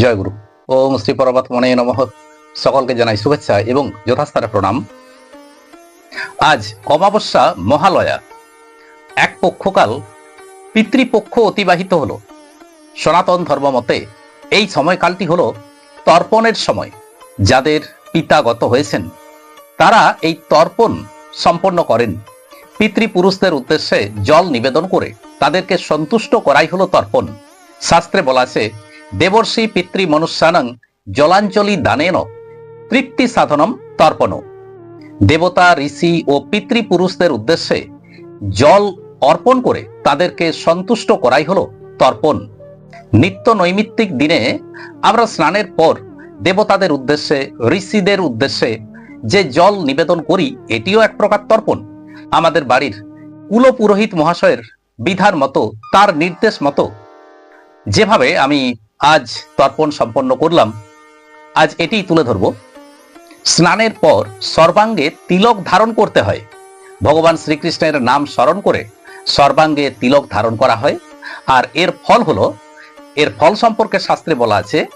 জয়গুরু ওম শ্রী পরমাত মনে নমঃ। সকলকে জানাই শুভেচ্ছা এবং যথাস্থানে প্রণাম। আজ অমাবস্যা মহালয়া। এক পক্ষকাল পিতৃপক্ষ অতিবাহিত হলো। সনাতন ধর্ম মতে এই সময়কালটি হলো তর্পণের সময়। যাদের পিতাগত হয়েছেন, তারা এই তর্পণ সম্পন্ন করেন। পিতৃপুরুষদের উদ্দেশ্যে জল নিবেদন করে তাদেরকে সন্তুষ্ট করাই হলো তর্পণ। শাস্ত্রে বলা আছে দেবর্ষি পিতৃ মনুষ্যানং জলাঞ্জলি দানেন, তৃপ্তি সাধনম তর্পণ। দেবতা, ঋষি ও পিতৃপুরুষদের উদ্দেশ্যে জল অর্পণ করে তাদেরকে সন্তুষ্ট করাই হলো তর্পণ। নিত্য নৈমিত্তিক দিনে আমরা স্নানের পর দেবতাদের উদ্দেশ্যে, ঋষিদের উদ্দেশ্যে যে জল নিবেদন করি, এটিও এক প্রকার তর্পণ। আমাদের বাড়ির কুল পুরোহিত মহাশয়ের বিধার মতো, তার নির্দেশ মতো। যেভাবে আমি আজ তর্পণ সম্পন্ন করলাম। আজ এটি তুলে ধরব। স্নানের পর সর্বাঙ্গে তিলক ধারণ করতে হয়। ভগবান শ্রীকৃষ্ণের নাম স্মরণ করে সর্বাঙ্গে তিলক ধারণ করা হয়। আর এর ফল হলো, এর ফল সম্পর্কে শাস্ত্রে বলা আছে,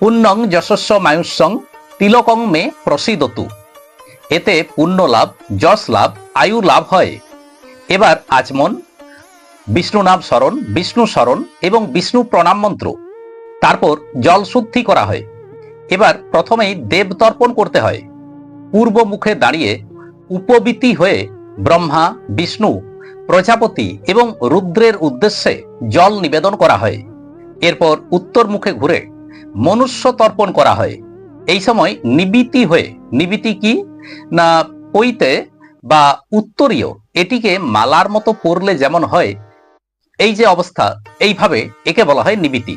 পুণ্যং যশস্ব মায়ুষ্যং তিলকং মে প্রসিদতু। এতে পুণ্য লাভ, যশ লাভ, আয়ু লাভ হয়। এবার আচমন, বিষ্ণু নাম স্মরণ, বিষ্ণু স্মরণ এবং বিষ্ণু প্রণাম মন্ত্র। তারপর জল শুদ্ধি করা হয়। এবার প্রথমেই দেব তর্পণ করতে হয়। পূর্ব মুখে দাঁড়িয়ে উপবীতি হয়ে ব্রহ্মা, বিষ্ণু, প্রজাপতি এবং রুদ্রের উদ্দেশ্যে জল নিবেদন করা হয়। এরপর উত্তর মুখে ঘুরে মনুষ্য তর্পণ করা হয়। এই সময় নিবিতি হয়ে, নিবিতি কি? না পৈতে বা উত্তরীয়, এটিকে মালার মতো পরলে যেমন হয়, এই যে অবস্থা, এইভাবে একে বলা হয় নিবিতি।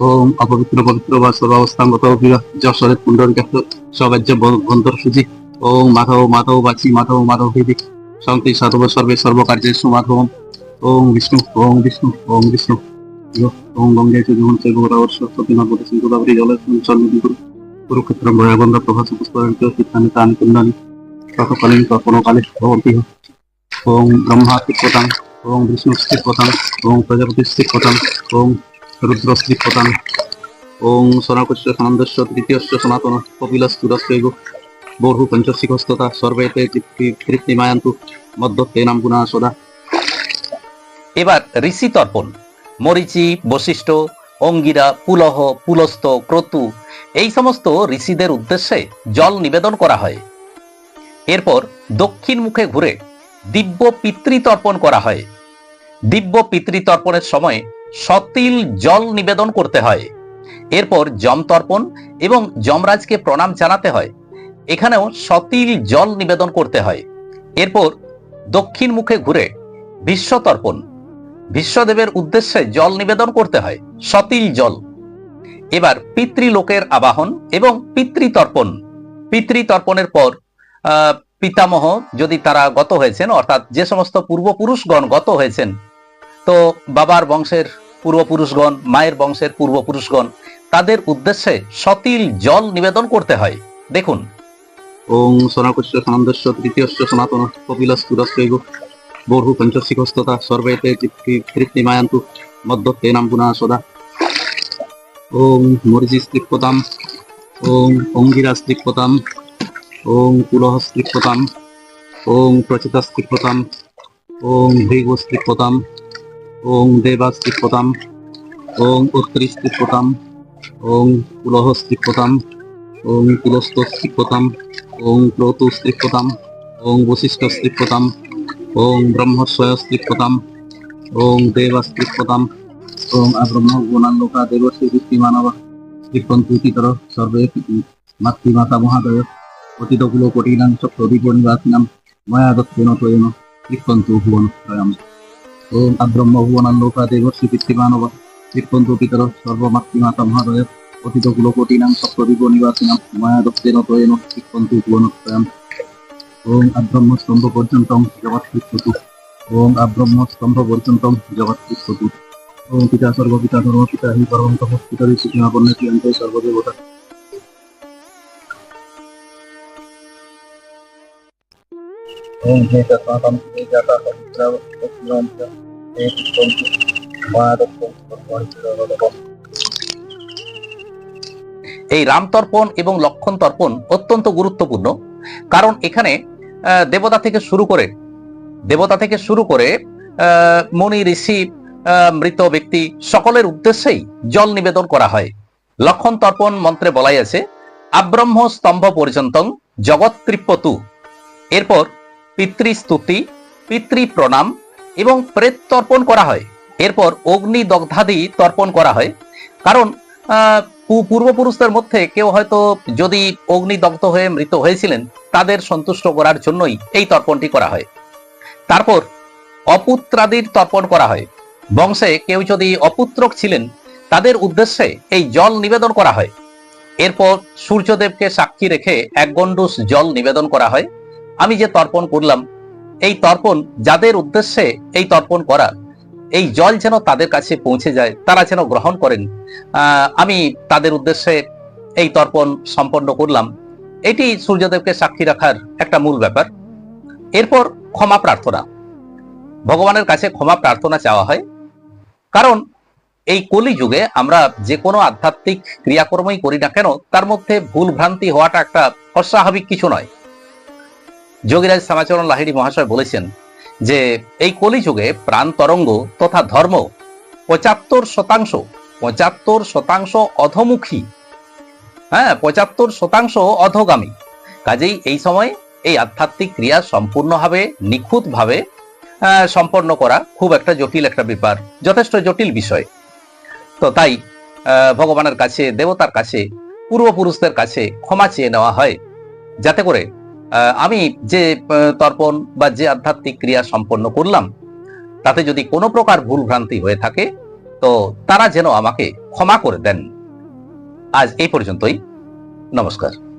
ওম অপবিত্র পবিত্র বা সর্বাবস্থাঙ্গত বিবাহ যশরে কুণ্ডলিকা সবাজ্য বন্তর সুজি। ওম মাধব মাধব বাচি মাধব মাধব ভিদি শান্তি সাধব সর্বে সর্বকার্যেষু মাধবম ওম বিষ্ণু ওম বিষ্ণু ওম বিষ্ণু। ওম গঙ্গে যমন চৈব গোদাবর্ষ সতীনা পদসি গোদাবরী জলে চন্দ্র গুরু কুরুক্ষেত্রম ভয়াবন্ধ প্রভাস পুষ্পরণিত সিদ্ধানি তানি কুণ্ডানি কতকালীন কখনকালে ভবন্তি ওম ব্রহ্মা স্থিতপতাং ওম বিষ্ণু স্থিতপতাং ওম প্রজাপতি স্থিতপতাং ওম রুদ্র স্থিতপতাং ওম সনাকুশ্য সনন্দস্য তৃতীয়শ্চ সনাতন কপিলস্তুরস্যৈব। বর্হু পঞ্চশিখস্ততা সর্বেতে তৃপ্তিমায়ান্তু। মধ্যতে নাম গুণা সদা। এবার ঋষি তর্পণ। মরিচি, বশিষ্ঠ, অঙ্গিরা, পুলহ, পুলস্ত, ক্রতু, এই সমস্ত ঋষিদের উদ্দেশ্যে জল নিবেদন করা হয়। এরপর দক্ষিণ মুখে ঘুরে দিব্য পিতৃতর্পণ করা হয়। দিব্য পিতৃতর্পণের সময় সতিল জল নিবেদন করতে হয়। এরপর যম তর্পণ এবং যমরাজকে প্রণাম জানাতে হয়। এখানেও সতিল জল নিবেদন করতে হয়। এরপর দক্ষিণ মুখে ঘুরে বিশ্বতর্পণ। বিশ্বদেবের উদ্দেশ্যে জল নিবেদন করতে হয়, সতিল জল। এবার পিতৃলোকের আবাহন এবং পিতৃতর্পণ। পিতৃতর্পণের পর পিতামহ যদি তারা গত হয়েছেন, অর্থাৎ যে সমস্ত পূর্বপুরুষগণ গত হয়েছেন তো বাবার বংশের পূর্বপুরুষগণ, মায়ের বংশের পূর্বপুরুষগণ, তাদের উদ্দেশ্যে সতিল জল নিবেদন করতে হয়। দেখুন। ওং সনাকুশ্য সনন্দস্য তৃতীয়শ্চ সনাতন কপিলস্তুরস্যৈব বর্হু পঞ্চশিখস্ততা সর্বেতে তৃপ্তিমায়ান্তু মধ্যতে নাম গুণা সদা। ওং মরিজি স্ত্রিপতাম ওং অঙ্গিরা স্ত্রিপতাম ওং কুলহ স্ত্রিপতাম ওং প্রচিতা স্ত্রিপতাম ওং ভৃগ স্ত্রিপতাম ওং দেবা স্ত্রিপতাম ওং উত্তরি স্ত্রিপতাম ওং কুলহ স্ত্রিপতাম ওং কুলস্থ স্ত্রিপতাম ওং ক্রতু স্ত্রিপতাম ওং বশিষ্ঠ স্ত্রিপতাম ওং ব্রহ্মস্বয় স্ত্রিপতাম ওং দেব স্ত্রিপতাম ওং আব্রহ্ম গুণালোকা দেবশ্রী দৃষ্টিমানব স্ত্রিপন্থিতর সর্বে মাতৃমাতা মহাদয় অতীতকুল কোটিনাং সপ্তদীপ নিবাসিনাম ময়া দত্তেন তৈন স্ত্রিপন্তু ভুবন স্বয়ং ওং আব্রহ্ম ভুবনালোকা দেবশ্রী দৃষ্টিমানব স্ত্রিপন্তু পিতর সর্বমাতৃমাতা মহাদয় অতীত সপ্তদ্বীপ নিবাসিনাং মায়া দক্ষিণ তয়েন শিক্ষন্তু ভুবনত্রয়ম ওম আব্রহ্ম স্তম্ভ পর্যন্তম জগৎ কৃষ্ণতু ওম আব্রহ্ম স্তম্ভ পর্যন্তম জগৎ কৃষ্ণতু ওম পিতা সর্বপিতা ধর্মপিতা হি পরমন্ত সর্বদেবতা ওম হে তৎপাপম হে জাতা পবিত্র পবিত্রন্ত হে কৃষ্ণন্তু মায়া দক্ষিণ সর্বদেবতা এই রাম তর্পণ এবং লক্ষণ তর্পণ অত্যন্ত গুরুত্বপূর্ণ, কারণ এখানে দেবতা থেকে শুরু করে, দেবতা থেকে শুরু করে মুনি, ঋষি মৃত ব্যক্তি সকলের উদ্দেশ্যেই জল নিবেদন করা হয়। লক্ষণ তর্পণ মন্ত্রে বলাই আছে, আব্রহ্ম স্তম্ভ পর্যন্ত জগৎ তৃপ্যতু এরপর পিতৃস্তুতি পিতৃ প্রণাম এবং প্রেত তর্পণ করা হয়। এরপর অগ্নি দগ্ধাদি তর্পণ করা হয়। কারণ পূর্বপুরুষদের মধ্যে কেউ হয়তো যদি অগ্নিদগ্ধ হয়ে মৃত হয়েছিলেন, তাদের সন্তুষ্ট করার জন্যই এই তর্পণটি করা হয়। তারপর অপুত্রাদির তর্পণ করা হয়। বংশে কেউ যদি অপুত্রক ছিলেন, তাদের উদ্দেশ্যে এই জল নিবেদন করা হয়। এরপর সূর্যদেবকে সাক্ষী রেখে এক গন্ডুস জল নিবেদন করা হয়। আমি যে তর্পণ করলাম, এই তর্পণ যাদের উদ্দেশ্যে এই তর্পণ করা, এই জল যেন তাদের কাছে পৌঁছে যায়, তারা যেন গ্রহণ করেন আমি তাদের উদ্দেশ্যে এই তর্পণ সম্পন্ন করলাম। এটি সূর্যদেবকে সাক্ষী রাখার একটা মূল ব্যাপার। এরপর ক্ষমা প্রার্থনা। ভগবানের কাছে ক্ষমা প্রার্থনা চাওয়া হয়। কারণ এই কলি যুগে আমরা যে কোনো আধ্যাত্মিক ক্রিয়াকর্মই করি না কেন, তার মধ্যে ভুল ভ্রান্তি হওয়াটা একটা অস্বাভাবিক কিছু নয়। যোগীরাজ শ্যামাচরণ লাহিড়ী মহাশয় বলেছেন যে, এই কলিযুগে প্রাণ তরঙ্গ তথা ধর্ম পঁচাত্তর শতাংশ পঁচাত্তর শতাংশ অধমুখী। হ্যাঁ পঁচাত্তর শতাংশ অধগামী। কাজেই এই সময় এই আধ্যাত্মিক ক্রিয়া সম্পূর্ণভাবে, নিখুঁতভাবে সম্পন্ন করা খুব একটা জটিল একটা ব্যাপার, যথেষ্ট জটিল বিষয়। তো তাই ভগবানের কাছে, দেবতার কাছে, পূর্বপুরুষদের কাছে ক্ষমা চেয়ে নেওয়া হয়, যাতে করে আমি যে তর্পণ বা যে আধ্যাত্মিক ক্রিয়া সম্পন্ন করলাম, তাতে যদি কোনো প্রকার ভুল ভ্রান্তি হয়ে থাকে, তো তারা যেন আমাকে ক্ষমা করে দেন। আজ এই পর্যন্তই। নমস্কার।